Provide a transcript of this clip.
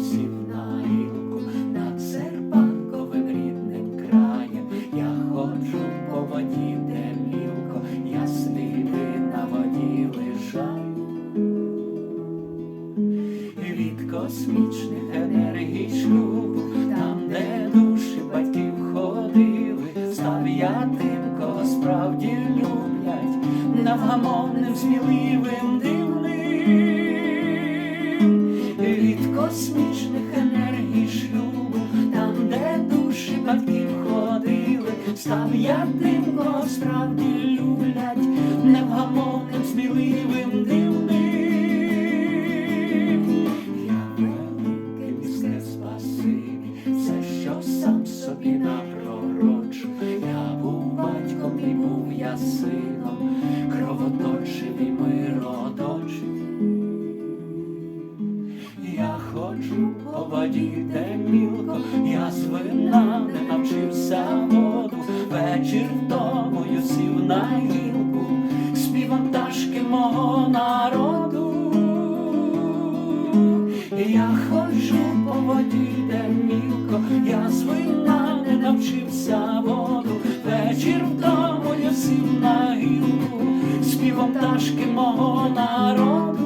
сів на гілку над серпанковим рідним краєм. Я ходжу по воді, де мілко, я сліди на воді лишаю. Від космічних енергій шлюбу, там, де душі батьків ходили, став я тим, кого справді люблять, невгамовним, сміливим, дивним. Від став я тим, кого справді люблять, невгамовним, сміливим, дивним. Я великий місце спасибі, все, що сам собі напророджу. Я був батьком і був я сином, кровоточив і мироточив. Я ходжу по мілко, я з вина не навчився вечір втомою сів на гілку, співом пташки мого народу. Я ходжу по воді, де мілко, я з вина не навчився воду, вечір вдомою сів на гілку, співом пташки мого народу.